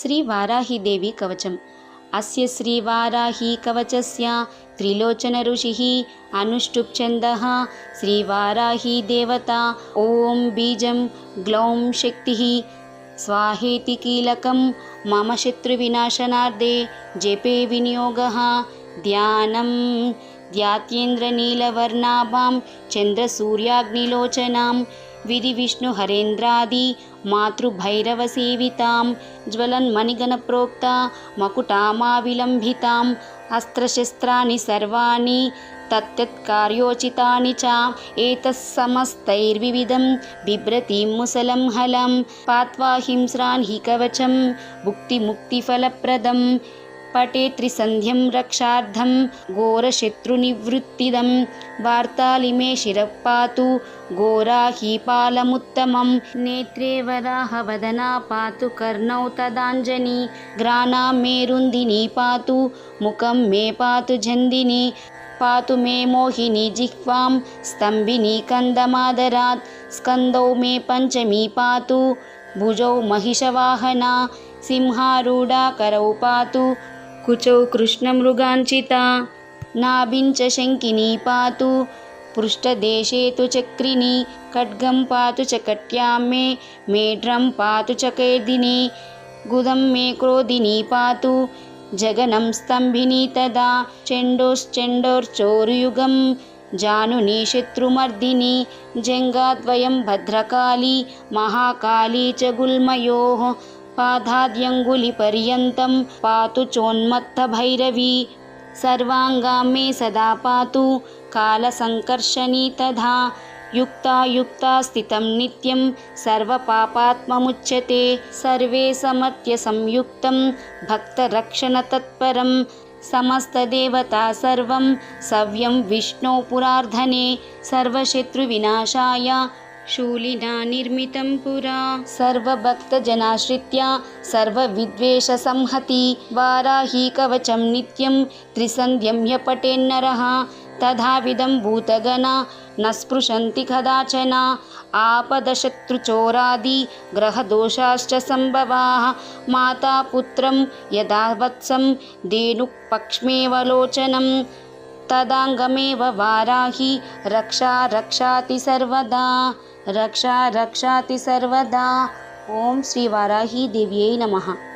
శ్రీ వారాహిదేవి కవచం. అస్య శ్రీ వారాహి కవచస్య త్రిలోచన ఋషి అనుష్టుప్ ఛంద శ్రీ వారాహి దేవత ఓం బీజం గ్లౌం శక్తి స్వాహేతి కీలకం మమ శత్రు వినాశనార్థే జపే వినియోగ ధ్యానం ధ్యాత్యేంద్రనీలవర్ణాభాం చంద్రసూర్యాగ్నిలోచనాం विधिविष्णुहरेन्द्रादि मातृभैरवसेवितां ज्वलन्मणिगणप्रोक्ता मकुटामाविलम्बिताम् अस्त्रशस्त्राणि सर्वाणि तत्तत्कार्योचितानि च एतत्समस्तैर्विविधं बिभ्रतीं मुसलं हलं पात्वा हिंस्रान् हि कवचं भुक्तिमुक्तिफलप्रदम् पटे त्रिसन्ध्यं रक्षार्थं घोरशत्रुनिवृत्तिदं वार्तालिमे शिरः पातु घोराहीपालमुत्तमं नेत्रे वराहवदना पातु कर्णौ तदाञ्जनी ग्राणां मेरुन्दिनी पातु मुखं मे पातु झन्दिनी पातु मे मोहिनी जिह्वां स्तम्भिनी कन्दमादरात् स्कन्दौ मे पञ्चमी पातु भुजौ महिषवाहना सिंहारूढा करौ पातु कुचौ कृष्णमृगाञ्चिता नाभिञ्च शङ्किनी पातु पृष्ठदेशे तु चक्रिणी खड्गं पातु च कट्यां मे मेढ्रं पातु च कैर्दिनी गुदं मे क्रोधिनी पातु जगनं स्तम्भिनी तदा चण्डोश्चण्डोर्चोरुयुगं जानुनी शत्रुमर्दिनी जङ्गाद्वयं भद्रकाली महाकाली च गुल्मयोः पादाद्यङ्गुलिपर्यन्तं पातु चोन्मत्तभैरवी। सर्वाङ्गां मे सदा पातु कालसङ्कर्षणी तथा युक्ता युक्ता स्थितं नित्यं सर्वपापात्ममुच्यते। सर्वे समत्यसंयुक्तं भक्तरक्षणतत्परं समस्तदेवता सर्वं सव्यं विष्णो पुरार्धने सर्वशत्रुविनाशाय शूलिना निर्मितं पुरा। सर्वभक्तजनाश्रित्या सर्वविद्वेषसंहति वाराहीकवचं नित्यं त्रिसन्ध्यं ह्यपठेन्नरः तथाविधं भूतगणा न स्पृशन्ति कदाचन आपदशत्रुचोरादिग्रहदोषाश्च सम्भवाः। माता पुत्रं यदा वत्सं धेनुः पक्ष्मेवलोचनं तदाङ्गमेव वाराही रक्षा रक्षाति सर्वदा रक्षा रक्षा सर्वदा। ॐ श्रीवाराहीदेव्यै नमः।